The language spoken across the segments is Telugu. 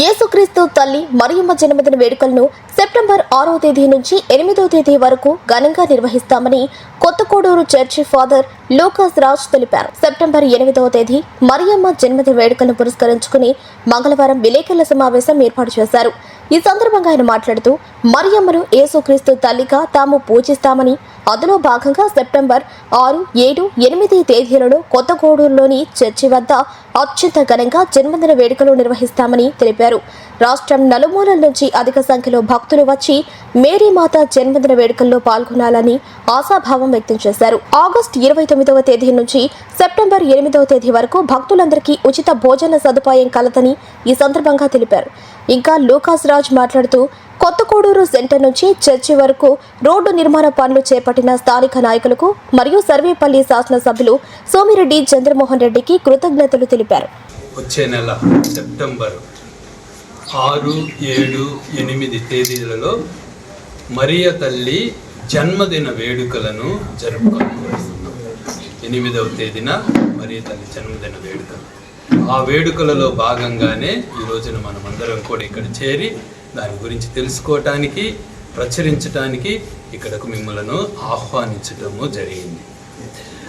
యేసుక్రీస్తు తల్లి మరియమ్మ జన్మదిన వేడుకలను సెప్టెంబర్ ఆరో తేదీ నుంచి ఎనిమిదో తేదీ వరకు ఘనంగా నిర్వహిస్తామని Kothakoduru church father Lucas Raj తెలిపారు. సెప్టెంబర్ ఎనిమిదవ తేదీ మరియమ్మ జన్మదిన వేడుకలను పురస్కరించుకుని మంగళవారం విలేకరుల సమావేశం ఏర్పాటు చేశారు. ఈ సందర్భంగా ఆయన మాట్లాడుతూ మరియమ్మను యేసుక్రీస్తు తల్లిగా తాము పూజిస్తామని అందులో భాగంగా సెప్టెంబర్ ఆరు ఏడు ఎనిమిది తేదీలలో కొత్తగూడూరులోని చర్చి వద్ద అత్యంత ఘనంగా జన్మదిన వేడుకలు నిర్వహిస్తామని తెలిపారు. రాష్ట్రం నలుమూలల నుంచి అధిక సంఖ్యలో భక్తులు వచ్చి మేరీమాత జన్మదిన వేడుకల్లో పాల్గొనాలని ఆశాభావం వ్యక్తం చేశారు. ఆగస్టు ఇరవై తొమ్మిదవ తేదీ నుంచి సెప్టెంబర్ ఎనిమిదవ తేదీ వరకు భక్తులందరికీ ఉచిత భోజన సదుపాయం కలదని ఈ సందర్భంగా తెలిపారు. ఇంకా లూకాస్ రాజ్ మాట్లాడుతూ కొత్తకోడూరు సెంటర్ నుంచి చర్చి వరకు రోడ్డు నిర్మాణ పనులు చేపట్టిన స్థానిక నాయకులకు మరియు సర్వేపల్లి శాసనసభ్యులు సోమిరెడ్డి చంద్రమోహన్ రెడ్డికి కృతజ్ఞతలు తెలిపారు. వచ్చే నెల సెప్టెంబర్ ఆరు ఏడు ఎనిమిది తేదీలలో మరియ తల్లి జన్మదిన వేడుకలను జరుపుకుంటున్నాం ఎనిమిదవ తేదీన మరియ తల్లి జన్మదిన వేడుకలు. ఆ వేడుకలలో భాగంగానే ఈ రోజున మనం అందరం కూడా ఇక్కడ చేరి దాని గురించి తెలుసుకోవటానికి ప్రచురించటానికి ఇక్కడకు మిమ్మలను ఆహ్వానించటము జరిగింది.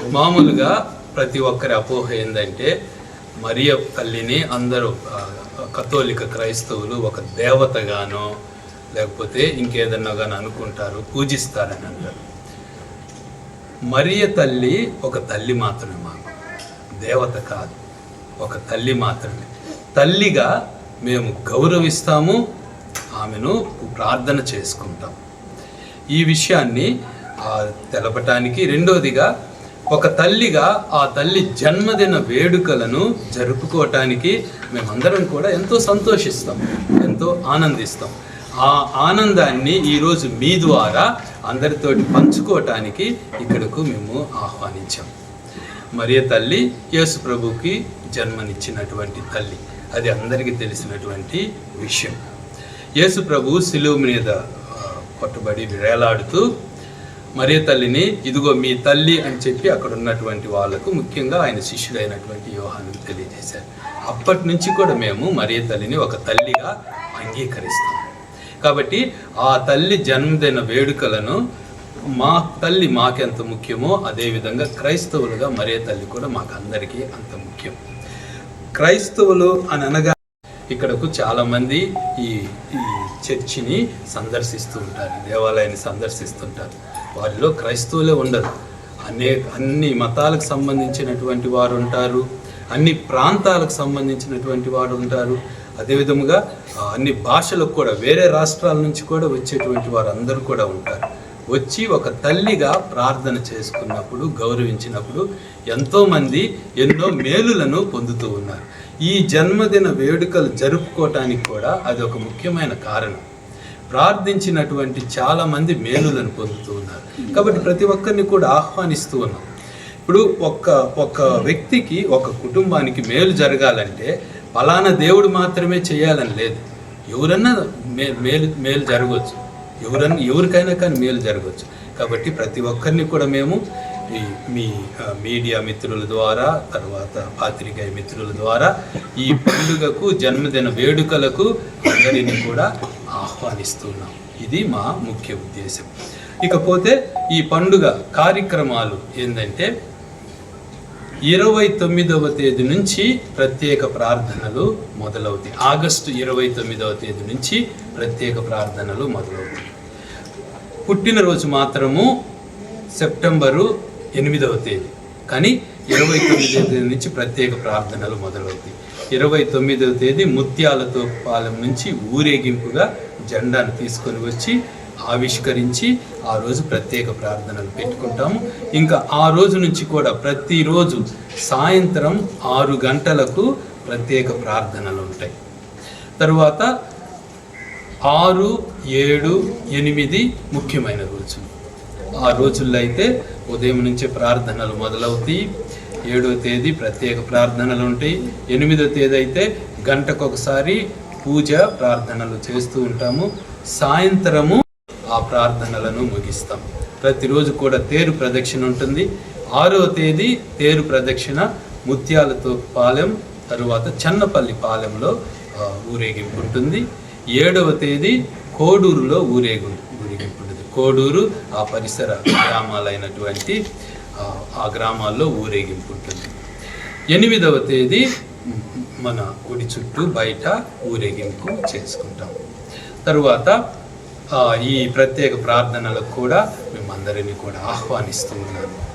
మామూలుగా ప్రతి ఒక్కరి అపోహ ఏంటంటే మరియ తల్లిని అందరూ కథోలిక క్రైస్తవులు ఒక దేవతగానో లేకపోతే ఇంకేదన్నా కానీ అనుకుంటారు పూజిస్తారని అంటారు. మరియ తల్లి ఒక తల్లి మాత్రమే మాకు దేవత కాదు. ఒక తల్లి మాత్రమే. తల్లిగా మేము గౌరవిస్తాము ఆమెను ప్రార్థన చేసుకుంటాం. ఈ విషయాన్ని తెలపటానికి రెండోదిగా ఒక తల్లిగా ఆ తల్లి జన్మదిన వేడుకలను జరుపుకోవటానికి మేమందరం కూడా ఎంతో సంతోషిస్తాం ఎంతో ఆనందిస్తాం. ఆ ఆనందాన్ని ఈరోజు మీ ద్వారా అందరితోటి పంచుకోవటానికి ఇక్కడకు మేము ఆహ్వానించాం. మరియ తల్లి యేసు ప్రభుకి జన్మనిచ్చినటువంటి తల్లి అది అందరికీ తెలిసినటువంటి విషయం. యేసు ప్రభు సిలువు మీద ఆ, పట్టుబడి వేలాడుతూ మరే తల్లిని ఇదిగో మీ తల్లి అని చెప్పి అక్కడ ఉన్నటువంటి వాళ్ళకు ముఖ్యంగా ఆయన శిష్యుడైనటువంటి యోహానుకు తెలియజేశారు. అప్పటి నుంచి కూడా మేము మరే తల్లిని ఒక తల్లిగా అంగీకరిస్తాం. కాబట్టి ఆ తల్లి జన్మదిన వేడుకలను మా తల్లి మాకెంత ముఖ్యమో అదేవిధంగా క్రైస్తవులుగా మరే తల్లి కూడా మాకు అందరికీ అంత ముఖ్యం. క్రైస్తవులు అని అనగా ఇక్కడకు చాలామంది ఈ ఈ చర్చిని సందర్శిస్తూ ఉంటారు దేవాలయాన్ని సందర్శిస్తుంటారు. వారిలో క్రైస్తవులే ఉండరు. అనేక అన్ని మతాలకు సంబంధించినటువంటి వారు ఉంటారు అన్ని ప్రాంతాలకు సంబంధించినటువంటి వారు ఉంటారు. అదేవిధముగా అన్ని భాషలకు కూడా వేరే రాష్ట్రాల నుంచి కూడా వచ్చేటువంటి వారు అందరూ కూడా ఉంటారు. వచ్చి ఒక తల్లిగా ప్రార్థన చేసుకున్నప్పుడు గౌరవించినప్పుడు ఎంతోమంది ఎన్నో మేలులను పొందుతూ ఉన్నారు. ఈ జన్మదిన వేడుకలు జరుపుకోవటానికి కూడా అది ఒక ముఖ్యమైన కారణం. ప్రార్థించినటువంటి చాలామంది మేలులను పొందుతూ ఉన్నారు. కాబట్టి ప్రతి ఒక్కరిని కూడా ఆహ్వానిస్తూ ఉన్నాం. ఇప్పుడు ఒక్క ఒక వ్యక్తికి ఒక కుటుంబానికి మేలు జరగాలంటే ఫలానా దేవుడు మాత్రమే చేయాలని లేదు. ఎవరన్నా మే మేలు మేలు జరగవచ్చు. ఎవరన్నా ఎవరికైనా కానీ మేలు జరగవచ్చు. కాబట్టి ప్రతి ఒక్కరిని కూడా మేము ఈ మీ మీడియా మిత్రుల ద్వారా తర్వాత పాత్రికేయ మిత్రుల ద్వారా ఈ పండుగకు జన్మదిన వేడుకలకు అందరిని కూడా ఆహ్వానిస్తున్నాం. ఇది మా ముఖ్య ఉద్దేశం. ఇకపోతే ఈ పండుగ కార్యక్రమాలు ఏంటంటే ఇరవై తొమ్మిదవ తేదీ నుంచి ప్రత్యేక ప్రార్థనలు మొదలవుతాయి. ఆగస్టు ఇరవై తొమ్మిదవ తేదీ నుంచి ప్రత్యేక ప్రార్థనలు మొదలవుతాయి. పుట్టినరోజు మాత్రము సెప్టెంబరు ఎనిమిదవ తేదీ. కానీ ఇరవై తొమ్మిదవ తేదీ నుంచి ప్రత్యేక ప్రార్థనలు మొదలవుతాయి. ఇరవై తొమ్మిదవ తేదీ ముత్యాలతో పాలెం నుంచి ఊరేగింపుగా జెండాను తీసుకొని వచ్చి ఆవిష్కరించి ఆ రోజు ప్రత్యేక ప్రార్థనలు పెట్టుకుంటాము. ఇంకా ఆ రోజు నుంచి కూడా ప్రతిరోజు సాయంత్రం ఆరు గంటలకు ప్రత్యేక ప్రార్థనలు ఉంటాయి. తరువాత ఆరు ఏడు ఎనిమిది ముఖ్యమైన రోజులు. ఆ రోజుల్లో అయితే ఉదయం నుంచే ప్రార్థనలు మొదలవుతాయి. ఏడో తేదీ ప్రత్యేక ప్రార్థనలు ఉంటాయి. ఎనిమిదో తేదీ అయితే గంటకొకసారి పూజ ప్రార్థనలు చేస్తూ ఉంటాము. సాయంత్రము ఆ ప్రార్థనలను ముగిస్తాం. ప్రతిరోజు కూడా తేరు ప్రదక్షిణ ఉంటుంది. ఆరో తేదీ తేరు ప్రదక్షిణ ముత్యాలతో పాలెం తరువాత చన్నపల్లి పాలెంలో ఊరేగింపు ఉంటుంది. ఏడవ తేదీ కోడూరులో ఊరేగు ఊరేగింపు ఉంటుంది. కోడూరు ఆ పరిసర గ్రామాలైనటువంటి ఆ, గ్రామాల్లో ఊరేగింపు ఉంటుంది. ఎనిమిదవ తేదీ మన గుడి చుట్టూ బయట ఊరేగింపు చేసుకుంటాం. తరువాత ఈ ప్రత్యేక ప్రార్థనలకు కూడా మిమ్మల్ందరినీ కూడా ఆహ్వానిస్తూ ఉన్నాను